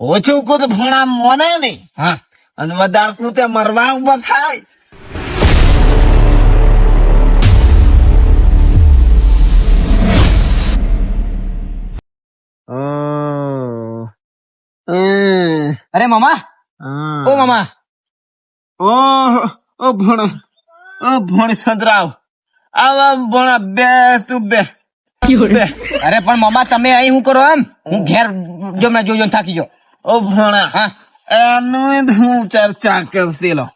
ઓછું કુદ ભણા મોને નહીં. હા. અને વધારે કું તે મરવા ઊભા થાય. અરે મામા. ઓ મામા. ઓ ઓ ભણ ઓ ભણ સંતરાવ. આવા ભણા બે તું બે. બે. અરે પણ મામા તમે અહીં શું કરો એમ? હું ઘેર જો મેં જોજો થાકી ગયો. ઓ ભણા હા. એનું જ હું ચર્ચા કરતી લો.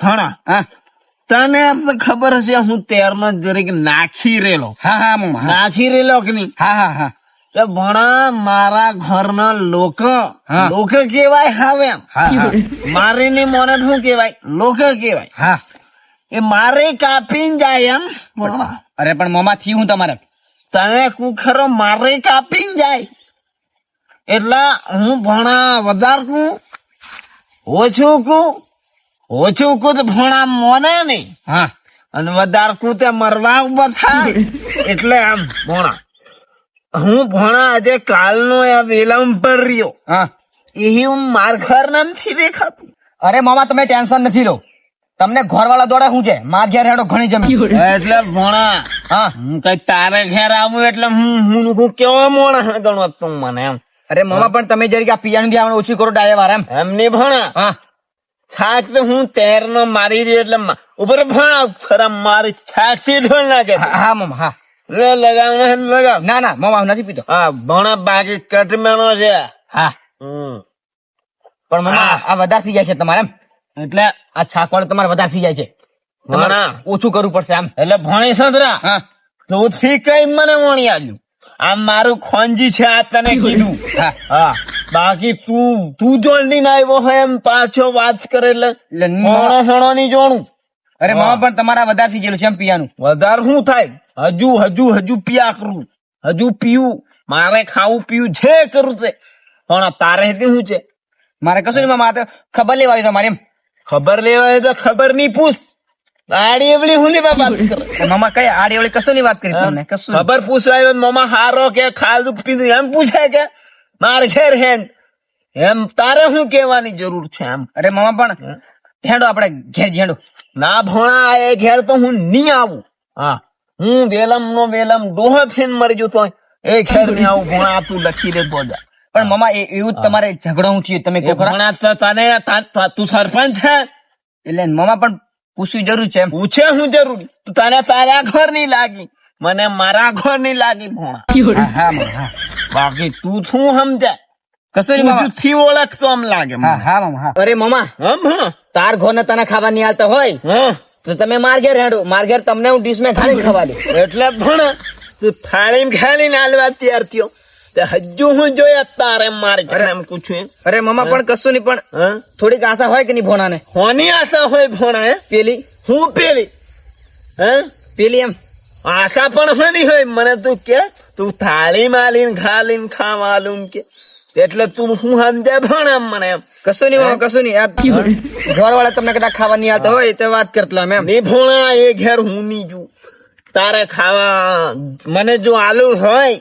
ભણા હા. તને તો ખબર હશે હું તેરમાં જરીક નાખી રેલો હા હા નાખી રેલો કે નહીં? હા હા હા. તે ભણા મારા ઘરના લોકો લોકો કેવાય હવે મારી ની મોને શું કેવાય લોકો કેવાય હા. એ મારે કાપી જાય એમ ભણા. અરે પણ મામા થયું હું તમારે? તને કુખરો મારે કાપી જાય. એટલે હું ભણા વધાર કું ઓછું કું ઓછું કું તો ભણા મોને નહીં. હા. અને વધાર કું તે મરવા ઊભા થાય. એટલે આમ ભણા. હું ભણા આજે કાલનો આ વિલંબ પર રહ્યો. હા. એ હું માર ઘર નથી દેખાતું. અરે મામા તમે ટેન્શન નથી લો. તમને ઘરવાળા દોડે શું છે? માર ઘેર હેડો ઘણી જમી એટલે ભણા હા. હું કઈ તારે ઘેર આવું એટલે હું હું હું કેવો મોણા ગણો તું મને એમ. અરે મામા પણ તમે જરીક આ પિયાનું બી ઓછું કરો ડાય વાર એમ. એમ ભણા. હા. છાક તો હું તેર નો મારી રહ્યો એટલે ઉપર ભણા ખરા મારી છાતી ઢોલ નાખે હા મામા હા. લે લગાવ ને લગાવ. ના ના મામા નથી પીતો. હા ભણા બાકી કટમેનો છે. હા. હમ. પણ મામા આ વધારે થઈ જાય છે તમારે એમ. એટલે? આ છાક વાળું તમારે વધારે થઈ જાય છે. તમારે ઓછું કરવું પડશે એમ. એટલે ભણી સંતરા. હા. તો થી કઈ મને વણી આવ્યું આ મારું ખોનજી છે આ તને કીધું. હા બાકી તું તું જોડની ના આવ્યો હોય એમ પાછો વાત કરે એટલે મોણો સણો ની જોણું. અરે મામા પણ તમારા વધારે થઈ ગયેલું છે એમ પિયાનું. વધારે શું થાય? હજુ હજુ હજુ પિયા કરું. હજુ પીવું. મારે ખાવું પીવું છે કરું છે પણ તારે શું છે? મારે કશું નહીં મામા ખબર લેવા આવી તમારે એમ. ખબર લેવા તો ખબર નહીં પૂછ. આડી એવડી હું લેવા વાત કરે. મામા કઈ આડીવળી કશું ની વાત કરી તમને? કશું ખબર પૂછવા આવ્યો મામા હારો કે ખાધું પીધું એમ પૂછે કે મારે ઘેર હેન. એમ તારે શું કહેવાની જરૂર છે એમ અરે મામા પણ હેડો આપણે ઘેર ઝેડો. ના ભણા એ ઘેર તો હું નહીં આવું. હા. હું વેલમ નો વેલમ ડોહો થઈને મરી જતો એ ઘેર નહીં આવું. ભણા તું લખી દે તો જા. પણ મામા એ- એવું જ તમારે ઝઘડો હું થયું તમે તું સરપંચ છે? એટલે મામા પણ પૂછવું જરૂર છે પૂછે શું જરૂરી? તને તારા ઘર નહીં લાગી. મને મારા ઘર નહીં લાગી ભોણા. બાકી તું શું સમજાય કશું મામા. જુઠ્ઠી ઓળખતો આમ લાગે હા હા મામા અરે મામા. હમ તાર ઘર ને તને ખાવા નહીં હાલતા હોય હા. તો તમે માર ઘેર હેડો માર ઘેર તમને હું ડીશમાં ખાલી ખવા દે એટલે ભણ તું થાળી ખાલી નાલવા તૈયાર થયો. હજુ હું જોયા તારે મારે ઘરે એમ પૂછું એમ. અરે મમા પણ કશું નહીં પણ હા? થોડીક આશા હોય કે નહીં ભોણાને? હોની આશા હોય ભોણા હે? પેલી? હું પેલી? હે? પેલી એમ? આશા પણ હોની હોય મને તું કે તું થાળી માલીને ખાલીને ખાવાલું કે. એટલે તું હું સમજે ભણ મને એમ. કશું નહીં મામા કશું નહીં. આ ઘર વાળા તમને કદાચ ખાવા નહીં આવતા હોય તો વાત કરતલા એમ. નહીં ભોણા એ ઘેર હું નહીં જુ. તારે ખાવા મને જો આલુ હોય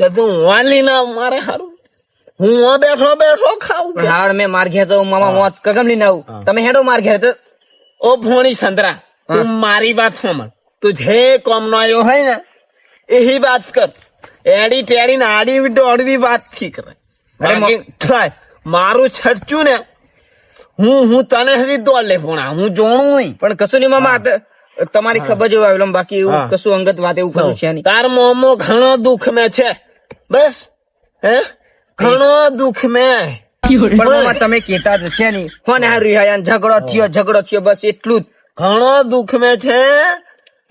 તો તું વાલી ના મારે હારું. હું બેઠો બેઠો ખાવું પણ હાડ મેં માર ઘેર તો મામા મોત કગમ લઈને આવું. તમે હેડો માર ઘેર તો. ઓ ભોણી સંતરા તું મારી વાત તું જે કોમ નો આવ્યો હોય ને એહી વાત કર. એડી ટેડી ને આડી દોડવી વાતથી કરે મારું છટચું ને હું હું તને હજી દોડ લે ભોણા હું જોણું નહીં. પણ કશું નહીં મામા તમારી ખબર જેવું આવેલું બાકી એવું કશું અંગત વાત એવું કશું છે નહીં. તાર મોમો ઘણો દુઃખ મેં છે. બસ હે? ઘણો દુઃખ મેં. પણ મામા તમે કેતા જ છે નહીં. કોને હારું રિહાયા ઝઘડો થયો ઝઘડો થયો બસ એટલું જ. ઘણો દુઃખ મેં છે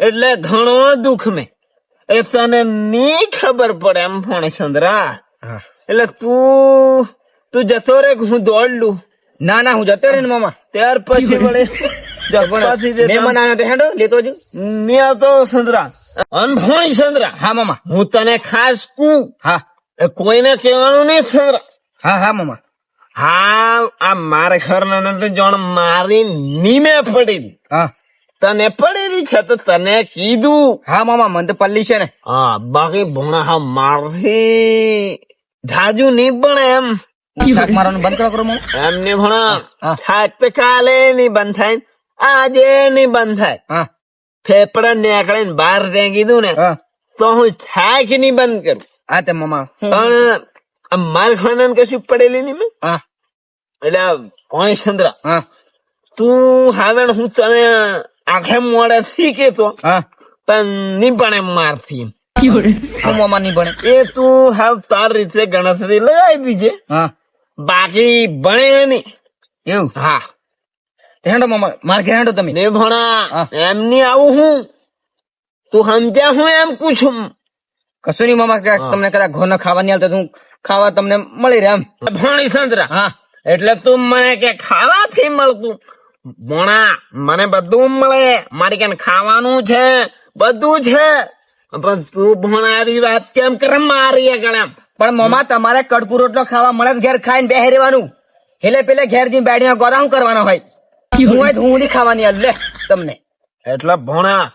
એટલે ઘણો દુઃખ મેં. એ તને ની ખબર પડે એમ પણ ચંદ્રા એટલે તું તું જતો રે હું દોડ લઉં ના ના હું જતો રે ને મામા. ત્યાર પછી વળે જપ્પાથી મેં તો હેડો લેતો જ. નહીં આવતો ચંદ્રા અનભણી ચંદ્ર. હા મામા. હું તને ખાસ કું હા. કોઈને કહેવાનું નહીં ચંદ્રા હા હા મામા. હા આ મારા ઘરના નંદ જણ મારી નીમે પડેલી. હા. તને પડેલી છે તો તને કીધું. હા મામા મને તો પલ્લી છે ને. હા બાકી ભણા હા મારથી જાજુ નહીં પણ એમ. છાક મારવાનું બંધ કરો મામા. એમને ભણા. થાક તો કાલે નહીં બંધ થાય આજે નહીં બંધ થાય. હા. ફેફડા નીકળે ને બહાર ફેંકી દઉં ને તો હું થાક નહીં બંધ કરું. હા તે મમા. પણ માર ખાના કશું પડેલી નહીં મેં. એટલે ચંદ્ર તું હાવણ હું તને આખે મોડે શીખે તો હા. પણ નહીં ભણે મારથી મામા નહીં ભણે એ તું હાવ તાર રીતે ગણતરી લગાવી દીજે બાકી ભણે નહીં. એવું? હા. હેંડો મામા માર ઘેર હેંડો તમે. ને ભણા એમ એમની આવું હું? તું સમજ્યા હું એમ પૂછું. કશું નહીં મામા કે તમને કદાચ ઘોર ખાવા નહીં આવતા તો હું ખાવા તમને મળી રહે એમ. ભણી સંતરા. હા. એટલે તું મને કે ખાવાથી મળતું. ભણા મને બધું મળે. મારી કેમ ખાવાનું છે? બધું છે. પણ તું ભણાવી વાત કેમ કરે મારી આગળ એમ? પણ મામા તમારે કડકુ રોટલો ખાવા મળે ઘેર ખાઈને બેહી રહેવાનું. હેલે પેલે ઘેર જઈને બેડીને ગોરા શું કરવાનો હોય? હું હોય તો હું ખાવાની લે તમને. એટલે ભણા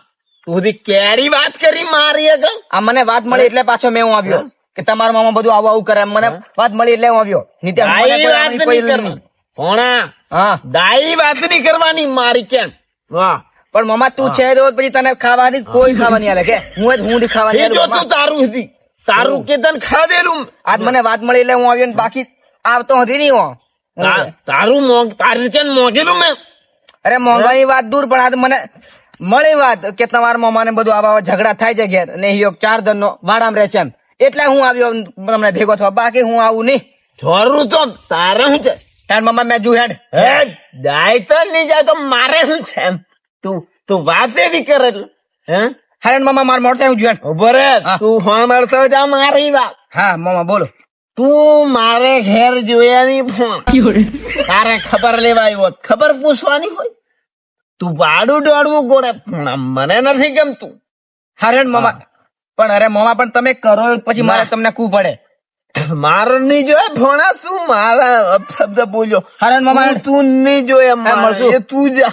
તું કેરી વાત કરી મારી આગળ આ મને વાત મળી એટલે પાછો મેં હું આવ્યો. કે તમારા મામા બધું આવું આવું કરે મને વાત મળી એટલે હું આવ્યો. નહીં તો મને દાઈ કોઈ વાત આની કોઈ નહીં. કરવાની ભણા હા. દાઈ વાત નહીં કરવાની મારી કેમ? વાહ. પણ મામા તું છે તો પછી તને ખાવાની કોઈ ખાવાની આલે કે? હું જ હું ખાવાની જો તું તારું હતી તારું કે તને ખાધેલું? આજ મને વાત મળી એટલે હું આવ્યો ને બાકી આવતો હતી નહીં હું. તારું મોગ તારી કેમ મોગેલું મેં? અરે મોંઘાની વાત દૂર પણ મને મળી વાત કે તમારા મામાને બધું આવા આવા ઝઘડા થાય છે ઘેર. ને ચાર જણ નો વાડામાં રહે છે એમ. એટલે હું આવ્યો તમને ભેગો થવા. બાકી હું આવું નહીં. જોરું તો તારે શું છે? તાર મામા મેં જુ હેડ. હે જાય તો નહીં જાય તો મારે શું છે એમ? તું તું વાત એવી કરે એટલે. હે? હારે મામા માર મોડતા હું જુ હેડ. ઊભો રે. તું સાંભળતો જા મારી વાત. હા મામા બોલો. તું મારે ઘેર જોયાની ફોન તારે ખબર લેવા આવ્યો ખબર પૂછવાની હોય? તું વાડું દોડવું ગોળે પણ મને નથી ગમતું. અરે મામા પણ અરે મામા પણ તમે કરો પછી મારે તમને કુ પડે. મારો નહીં જોયે ભણા તું મારા? શબ્દ બોલ્યો. હરણ મામા તું- નહીં જોયે મારે. મળશું. એ તું જા